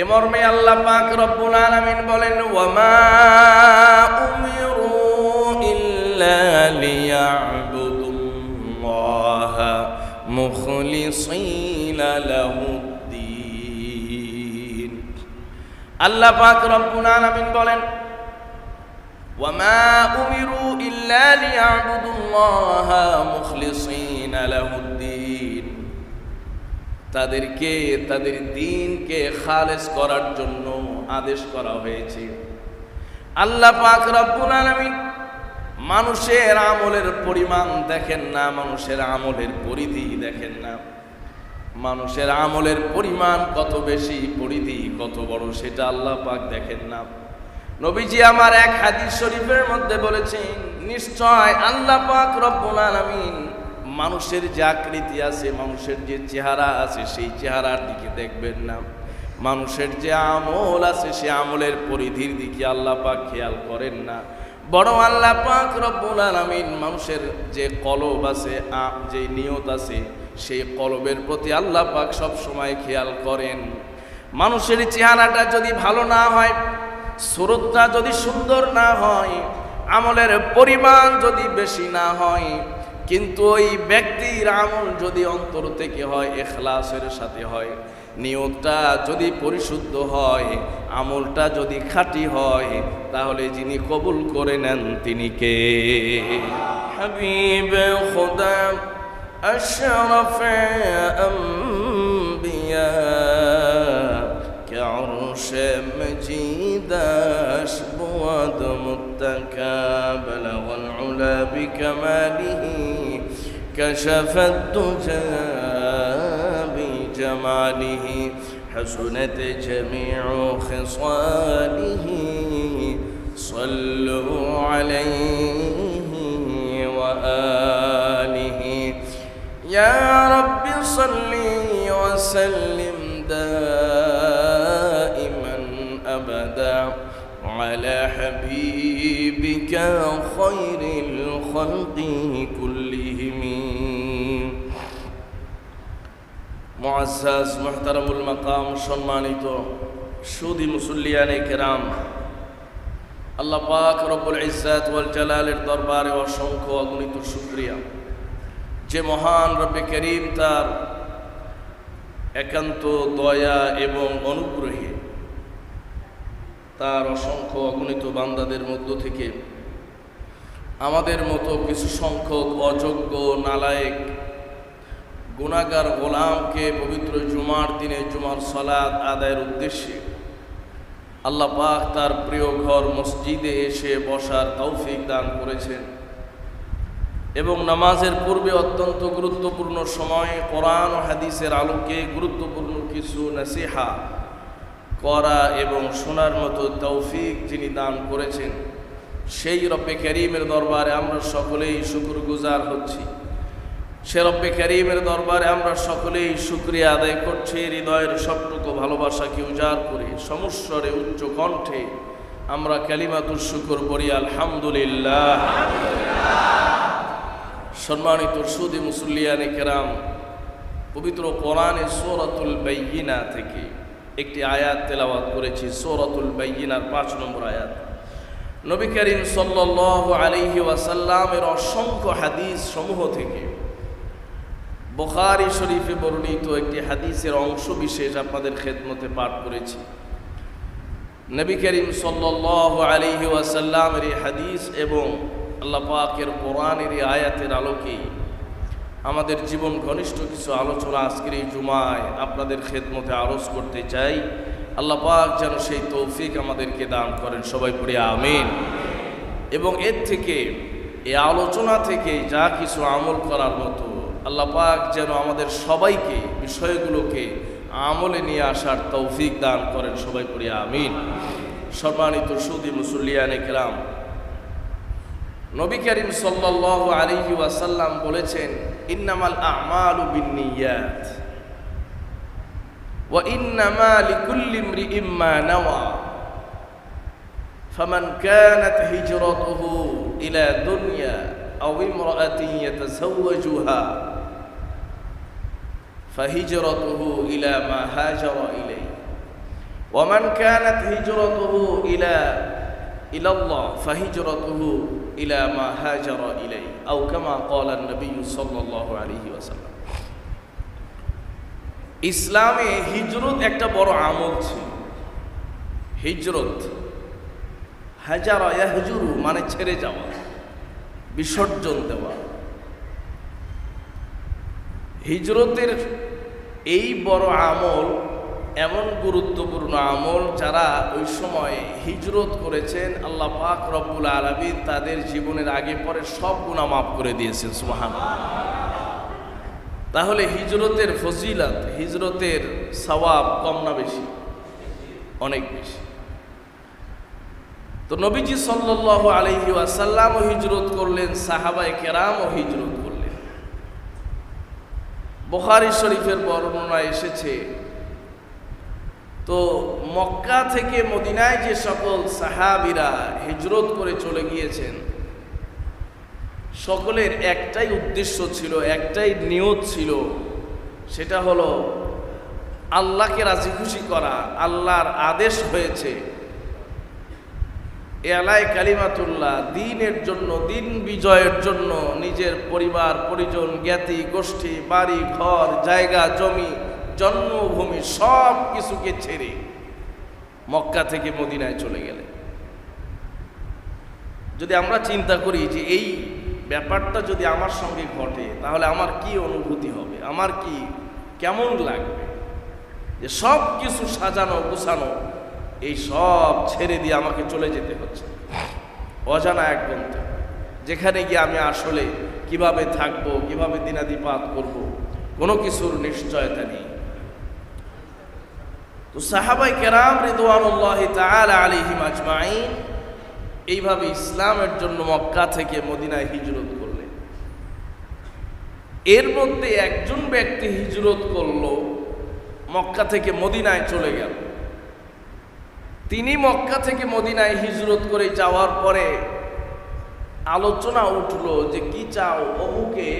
এ মর্মে আল্লাহ পাক রব্বুল আলামিন বলেন, ওয়ামা উমিরু ইল্লা লিয়াবুদুল্লাহ মুখলিসিনা লাহুদ্দিন। আল্লাহ পাক রব্বুল আলামিন বলেন, ওয়ামা উমিরু ইল্লা লিয়াবুদুল্লাহ মুখলিসিনা লাহুদ্দিন। তাদেরকে, তাদের দিনকে খালেস করার জন্য আদেশ করা হয়েছে। আল্লাহ পাক রব্বুল আলামিন মানুষের আমলের পরিমাণ দেখেন না, মানুষের আমলের পরিধি দেখেন না। মানুষের আমলের পরিমাণ কত বেশি, পরিধি কত বড় সেটা আল্লাহ পাক দেখেন না। নবীজি আমার এক হাদিস শরীফের মধ্যে বলেছেন, নিশ্চয় আল্লাহ পাক রব্বুল আলামিন মানুষের যে আকৃতি আছে, মানুষের যে চেহারা আছে, সেই চেহারার দিকে দেখবেন না। মানুষের যে আমল আছে, সে আমলের পরিধির দিকে আল্লাহ পাক খেয়াল করেন না। বড় আল্লাহ পাক রব্বুল আলামিন মানুষের যে কলব আছে যে নিয়ত আছে, সেই কলবের প্রতি আল্লাহ পাক সব সময় খেয়াল করেন। মানুষের চেহারাটা যদি ভালো না হয়, সুরতটা যদি সুন্দর না হয়, আমলের পরিমাণ যদি বেশি না হয় কিন্তু ওই ব্যক্তির আমল যদি অন্তর থেকে হয় এখলাসের সাথে হয় নিয়তটা যদি পরিশুদ্ধ হয় আমলটা যদি খাঁটি হয় তাহলে যিনি কবুল করে নেন তিনি কে হাবিব খোদা أشرف أنبياء كعرش مجيد أشبواد متكا بلغ العلا بكماله كشف الدجى بجماله حسنت جميع خصاله. صلوا عليه وآله. يا رب صل وسلم دائما. أبدا على حبيبك خير الخلق كلهم মুআজ্জাজ মুহতারামুল মাকাম সম্মানিত সুদি মুসল্লিয়ানে কেরাম আল্লাহ পাক রব্বুল ইজ্জাত ওয়াল জালালের দরবারে অসংখ্য অগণিত শুকরিয়া যে মহান রব্বে করিম তার একান্ত দয়া এবং অনুগ্রহে তার অসংখ্য অগণিত বান্দাদের মধ্য থেকে। আমাদের মতো কিছু সংখ্যক অযোগ্য, নালায়েক, গুণাগার গোলামকে পবিত্র জুমার দিনে জুমার সলাদ আদায়ের উদ্দেশ্যে আল্লাহ পাক তার প্রিয় ঘর মসজিদে এসে বসার তৌফিক দান করেছেন। এবং নামাজের পূর্বে অত্যন্ত গুরুত্বপূর্ণ সময়ে কোরআন হাদিসের আলোকে গুরুত্বপূর্ণ কিছু নাসিহা করা এবং শোনার মতো তৌফিক যিনি দান করেছেন, সেই রব্বে করিমের দরবারে আমরা সকলেই শুকুর গুজার হচ্ছি। সে রব্বে করিমের দরবারে আমরা সকলেই শুক্রিয়া আদায় করছি, হৃদয়ের সবটুকু ভালোবাসাকে উজাড় করে সমস্বরে উচ্চ কণ্ঠে আমরা কালিমাতুর শুকুর করি আলহামদুলিল্লাহ। সম্মানিত সুদি মুসল্লিয়ানে কেরাম, পবিত্র কোরআনে সোরাতুল বাইয়িনা থেকে একটি আয়াত তেলাওয়াত করেছি, সোরাতুল বাইয়িনার পাঁচ নম্বর আয়াত। নবী করিম সাল্লাল্লাহু আলাইহি ওয়াসাল্লামের অসংখ্য হাদিস সমূহ থেকে বুখারী শরীফে বর্ণিত একটি হাদিসের অংশ বিশেষ আপনাদের খেদমতে পাঠ করেছি। নবী করিম সাল্লাল্লাহু আলাইহি ওয়াসাল্লামের এই হাদিস এবং আল্লাহ পাকের কোরআনের আয়াতের আলোকেই আমাদের জীবন ঘনিষ্ঠ কিছু আলোচনা আজকের এই জুমায় আপনাদের খেদমতে আরজ করতে চাই। আল্লাহ পাক যেন সেই তৌফিক আমাদেরকে দান করেন, সবাই পড়ে আমিন। এবং এর থেকে, এই আলোচনা থেকে যা কিছু আমল করার মতো, আল্লাহ পাক যেন আমাদের সবাইকে বিষয়গুলোকে আমলে নিয়ে আসার তৌফিক দান করেন, সবাই পড়ে আমিন। সম্মানিত সুদী মুসল্লিয়ানে কেরাম নবী করিম সাল্লাল্লাহু আলাইহি ওয়াসাল্লাম বলেছেন ইন্নামাল আমালু বিন্নিয়াত ওয়া ইন্নামা লিকুল্লি ইমরিইম মা নাওয়া فمن كانت هجرته إلى دنيا أو امرأة يتزوجها فهجرته إلى ما هاجر إليه ওমান কানাত হিজরতুহু ইলা ইলা আল্লাহ ফাহিজরতুহু ইলা মা হাজারা ইলাই আও কামা ক্বালা নবী সাল্লাল্লাহু আলাইহি ওয়াসাল্লাম ইসলামে হিজরত একটা বড় আমল ছিল। হিজরত। হাজারা ইয়াহজুরু মানে ছেড়ে যাওয়া, বিসর্জন দেওয়া। হিজরতের এই বড় আমল এমন গুরুত্বপূর্ণ আমল যারা ওই সময় হিজরত করেছেন, আল্লাহ পাক রব্বুল আলমী তাদের জীবনের আগে পরে সব গুণা মাফ করে দিয়েছেন সুহান তাহলে হিজরতের ফজিলত, হিজরতের সওয়াব কম না বেশি? অনেক বেশি। তো নবীজি সাল্লাহ আলহি ওয়াসাল্লামও হিজরত করলেন সাহাবাই কেরামও হিজরত করলেন। বখারি শরীফের বর্ণনা এসেছে তো মক্কা থেকে মদিনায় যে সকল সাহাবিরা হিজরত করে চলে গিয়েছেন, সকলের একটাই উদ্দেশ্য ছিল, একটাই নিয়ত ছিল, সেটা হলো আল্লাহকে রাজি খুশি করা, আল্লাহর আদেশ হয়েছে এলাই কালিমাতুল্লাহ, দিনের জন্য, দিন বিজয়ের জন্য নিজের পরিবার, পরিজন, জ্ঞাতি, গোষ্ঠী, বাড়ি, ঘর, জায়গা, জমি জন্মভূমি সব কিছুকে ছেড়ে মক্কা থেকে মদিনায় চলে গেলে। যদি আমরা চিন্তা করি যে এই ব্যাপারটা যদি আমার সঙ্গে ঘটে, তাহলে আমার কি অনুভূতি হবে? আমার কি কেমন লাগবে? যে সব কিছু সাজানো, গুছানো, এই সব ছেড়ে দিয়ে আমাকে চলে যেতে হচ্ছে। অজানা এক গন্তে যেখানে গিয়ে আমি আসলে কীভাবে থাকব, কীভাবে দিনাদিপাত করব, কোনো কিছুর নিশ্চয়তা নেই। তো সাহাবাই কেরাম রিদওয়ানুল্লাহ তাআলা আলাইহিম আজমাইন এইভাবে ইসলামের জন্য মক্কা থেকে মদিনায় হিজরত করলেন। এর মধ্যে একজন ব্যক্তি হিজরত করল, মক্কা থেকে মদিনায় চলে গেল। তিনি মক্কা থেকে মদিনায় হিজরত করে যাওয়ার পরে আলোচনা উঠল যে কি চাও, অমুকে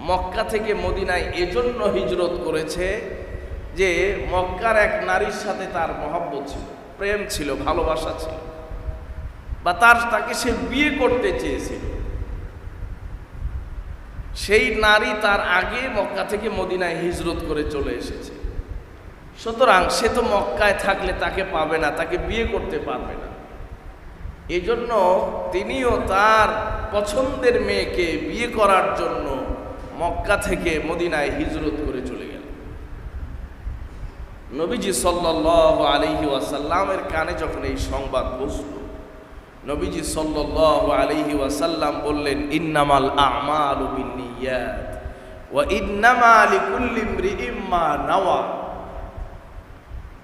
মক্কা থেকে মদিনায় এজন্য হিজরত করেছে? যে মক্কার এক নারীর সাথে তার মহব্বত ছিল, প্রেম ছিল, ভালোবাসা ছিল। বা তার, তাকে সে বিয়ে করতে চেয়েছিল। সেই নারী তার আগে মক্কা থেকে মদিনায় হিজরত করে চলে এসেছে। সুতরাং সে তো মক্কায় থাকলে তাকে পাবে না, তাকে বিয়ে করতে পারবে না। এই জন্য তিনিও তার পছন্দের মেয়েকে বিয়ে করার জন্য মক্কা থেকে মদিনায় হিজরত করে চলে নবীজি সাল্লাহ আলহি ওয়াসাল্লামের কানে যখন এই সংবাদ বসল, নবীজি সাল্লাহ আলহি ওয়াসাল্লাম বললেন, ইন্নামাল আমাল বিনিয়াত ওয়া ইন্নামা লিকুল্লি ইমরিইম মা নাওয়া।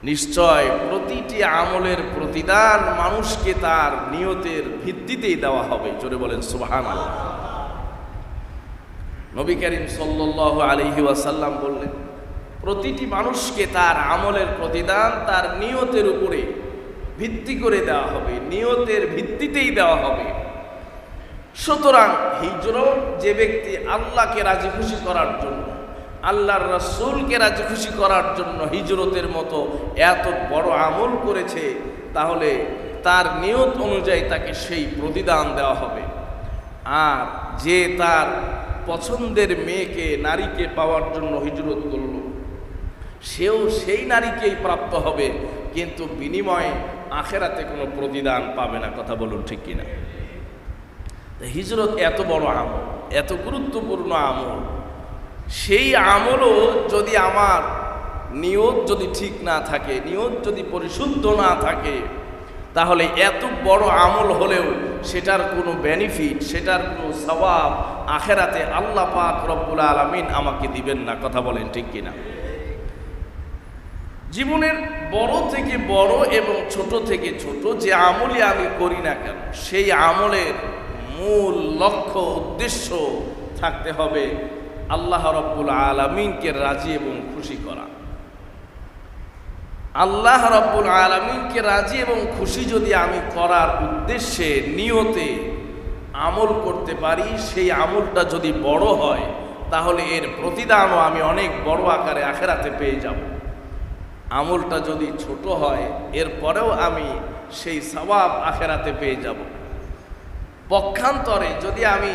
নিশ্চয় প্রতিটি আমলের প্রতিদান মানুষকে তার নিয়তের ভিত্তিতেই দেওয়া হবে। জোরে বলেন সুবাহান নবী করিম সাল্লাহ আলহি ওয়াসাল্লাম বললেন প্রতিটি মানুষকে তার আমলের প্রতিদান তার নিয়তের উপরে ভিত্তি করে দেওয়া হবে, নিয়তের ভিত্তিতেই দেওয়া হবে। সুতরাং হিজরত যে ব্যক্তি আল্লাহকে রাজি খুশি করার জন্য, আল্লাহর রসুলকে রাজি খুশি করার জন্য হিজরতের মতো এত বড় আমল করেছে, তাহলে তার নিয়ত অনুযায়ী তাকে সেই প্রতিদান দেওয়া হবে। আর যে তার পছন্দের মেয়েকে, নারীকে পাওয়ার জন্য হিজরত করল সেও সেই নারীকেই প্রাপ্ত হবে, কিন্তু বিনিময়ে আখেরাতে কোনো প্রতিদান পাবে না, কথা বলুন ঠিক কিনা? হিজরত এত বড় আমল, এত গুরুত্বপূর্ণ আমল। সেই আমলও যদি আমার নিয়ত যদি ঠিক না থাকে, নিয়ত যদি পরিশুদ্ধ না থাকে, তাহলে এত বড় আমল হলেও সেটার কোনো বেনিফিট সেটার কোনো স্বভাব আখেরাতে আল্লাহ পাক রব্বুল আলমিন আমাকে দিবেন না, কথা বলেন ঠিক কিনা? জীবনের বড় থেকে বড় এবং ছোট থেকে ছোট যে আমলই আমি করি না কেন, সেই আমলের মূল লক্ষ্য, উদ্দেশ্য থাকতে হবে আল্লাহ রব্বুল আলমিনকে রাজি এবং খুশি করা। আল্লাহ রব্বুল আলমিনকে রাজি এবং খুশি যদি আমি করার উদ্দেশ্যে, নিয়তে আমল করতে পারি, সেই আমলটা যদি বড় হয়, তাহলে এর প্রতিদানও আমি অনেক বড় আকারে আখেরাতে পেয়ে যাব। আমলটা যদি ছোট হয়, এরপরেও আমি সেই সবাব আখেরাতে পেয়ে যাব। পক্ষান্তরে যদি আমি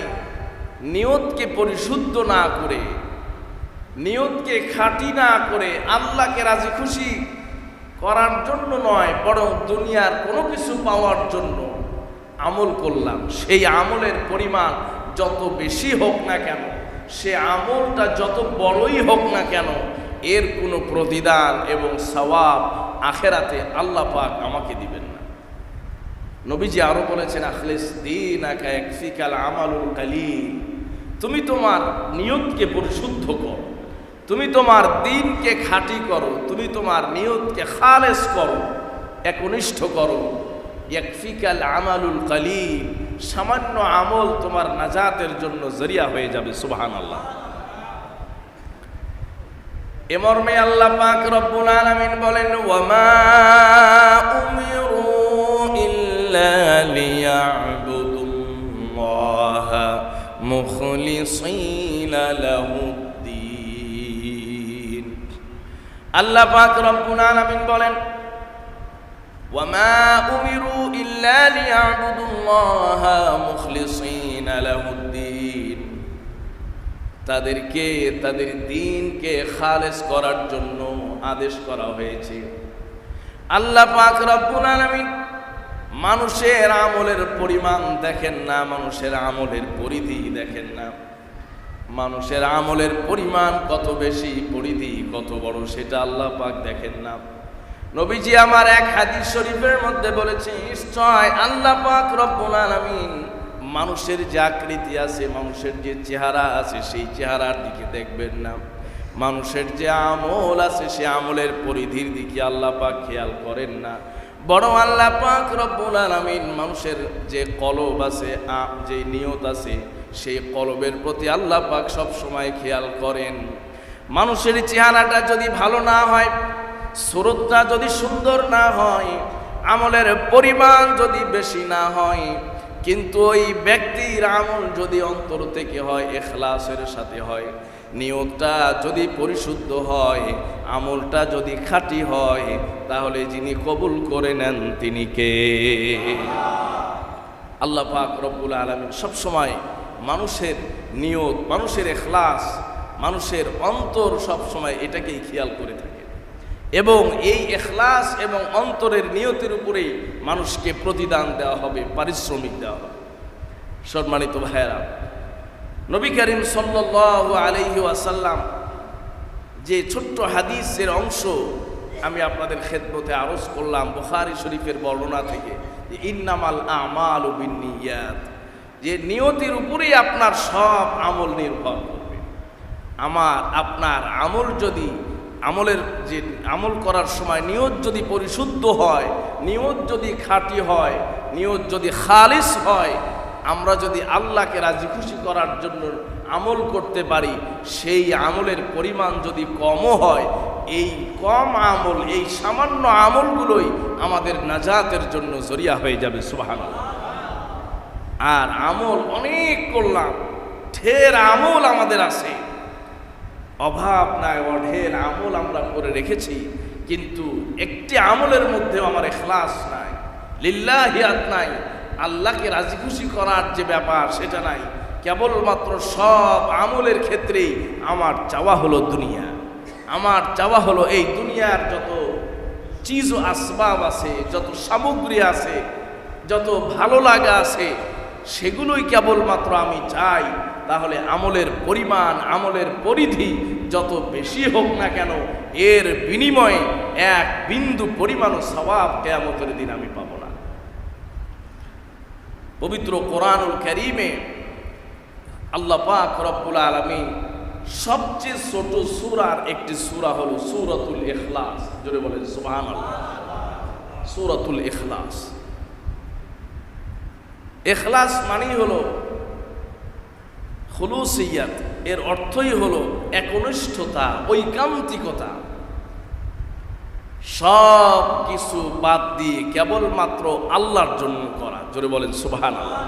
নিয়তকে পরিশুদ্ধ না করে, নিয়তকে খাঁটি না করে আল্লাহকে রাজি খুশি করার জন্য নয়, বরং দুনিয়ার কোনো কিছু পাওয়ার জন্য আমল করলাম, সেই আমলের পরিমাণ যত বেশি হোক না কেন, সে আমলটা যত বড়ই হোক না কেন এর কোনো প্রতিদান এবং সওয়াব আখেরাতে আল্লাহ পাক আমাকে দিবেন না। নবীজি আরও বলেছেন, আখলিস দিন আকা একফিকাল আমালুল কালিল। তুমি তোমার নিয়তকে পরিশুদ্ধ করো। তুমি তোমার দিনকে খাঁটি করো। তুমি তোমার নিয়তকে খালেস করো। একনিষ্ঠ করো। একফিকাল আমালুল কালিল। সামান্য আমল তোমার নাজাতের জন্য জরিয়া হয়ে যাবে সুবহান আল্লাহ এ মর্মে আল্লাহ পাক রব্বুল আলামিন বলেন, ওয়ামা উমিরু ইল্লা লিয়াবুদুল্লাহা মুখলিসিনা লাহুদ্দিন। আল্লাহ পাক রব্বুল আলামিন বলেন, ওয়ামা উমিরু ইল্লা লিয়াবুদুল্লাহা মুখলিসিনা লাহুদ্দিন। তাদেরকে, তাদের দিনকে খালেস করার জন্য আদেশ করা হয়েছে। আল্লাহ পাক রব্বুল আলামিন মানুষের আমলের পরিমাণ দেখেন না, মানুষের আমলের পরিধি দেখেন না। মানুষের আমলের পরিমাণ কত বেশি, পরিধি কত বড় সেটা আল্লাহ পাক দেখেন না। নবীজি আমার এক হাদিস শরীফের মধ্যে বলেছে, নিশ্চয় আল্লাহ পাক রব্বুল আলামিন মানুষের যে আকৃতি আছে, মানুষের যে চেহারা আছে, সেই চেহারার দিকে দেখবেন না। মানুষের যে আমল আছে, সে আমলের পরিধির দিকে আল্লাহ পাক খেয়াল করেন না। বড় আল্লাহ পাক রব্বুল আলামিন মানুষের যে কলব আছে যে নিয়ত আছে, সেই কলবের প্রতি আল্লাহ পাক সব সময় খেয়াল করেন। মানুষের চেহারাটা যদি ভালো না হয়, সুরতটা যদি সুন্দর না হয়, আমলের পরিমাণ যদি বেশি না হয় কিন্তু ওই ব্যক্তির আমল যদি অন্তর থেকে হয়, এখলাসের সাথে হয়, নিয়তটা যদি পরিশুদ্ধ হয়, আমলটা যদি খাঁটি হয়, তাহলে যিনি কবুল করে নেন তিনি কে? আল্লাহ পাক রব্বুল আলমিন সবসময় মানুষের নিয়ত, মানুষের এখলাস, মানুষের অন্তর সবসময় এটাকেই খেয়াল করে থাকে। এবং এই এখলাস এবং অন্তরের নিয়তের উপরেই মানুষকে প্রতিদান দেওয়া হবে, পারিশ্রমিক দেওয়া হবে। সম্মানিত ভাইয়েরা, নবী করিম সাল্লাল্লাহু আলাইহি ওয়াসাল্লাম যে ছোট্ট হাদিসের অংশ আমি আপনাদের খেদমতে আরজ করলাম বুখারি শরীফের বর্ণনা থেকে, যে ইন্নামাল আমাল বিনিয়াত যে নিয়তির উপরেই আপনার সব আমল নির্ভর করবে। আমার, আপনার আমল যদি আমলের যে, আমল করার সময় নিয়ত যদি পরিশুদ্ধ হয়, নিয়ত যদি খাঁটি হয়, নিয়ত যদি খালিস হয়, আমরা যদি আল্লাহকে রাজি খুশি করার জন্য আমল করতে পারি, সেই আমলের পরিমাণ যদি কমও হয়, এই কম আমল, এই সামান্য আমলগুলোই আমাদের নাজাতের জন্য জরিয়া হয়ে যাবে সুবাহান আর আমল অনেক করলাম ঢের আমল আমাদের আছে। অভাব নাই অঢের আমল আমরা করে রেখেছি, কিন্তু একটি আমলের মধ্যেও আমার এখলাস নাই লিল্লাহিয়াত নাই, আল্লাহকে রাজি খুশি করার যে ব্যাপার সেটা নাই, কেবলমাত্র সব আমলের ক্ষেত্রেই আমার চাওয়া হলো দুনিয়া, আমার চাওয়া হলো এই দুনিয়ার যত চিজ আসবাব আছে, যত সামগ্রী আছে, যত ভালো লাগা আছে, সেগুলোই কেবলমাত্র আমি চাই। তাহলে আমলের পরিমাণ, আমলের পরিধি যত বেশি হোক না কেন, এর বিনিময়ে এক বিন্দু পরিমাণও স্বভাব কেয়ামতের দিন আমি পাবো না। পবিত্র কোরআনুল করিমে আল্লাহ পাক রব্বুল আলমী সবচেয়ে ছোট সুরার একটি সুরা হল সুরাতুল এখলাস জোরে বলেন সুবহান সুরাতুল এখলাস এখলাস মানেই হলো খুলুসিয়াত, এর অর্থই হলো একনিষ্ঠতা, ঐকান্তিকতা। সব কিছু বাদ দিয়ে কেবলমাত্র আল্লাহর জন্য করা। জোরে বলেন সুবাহ আল্লাহ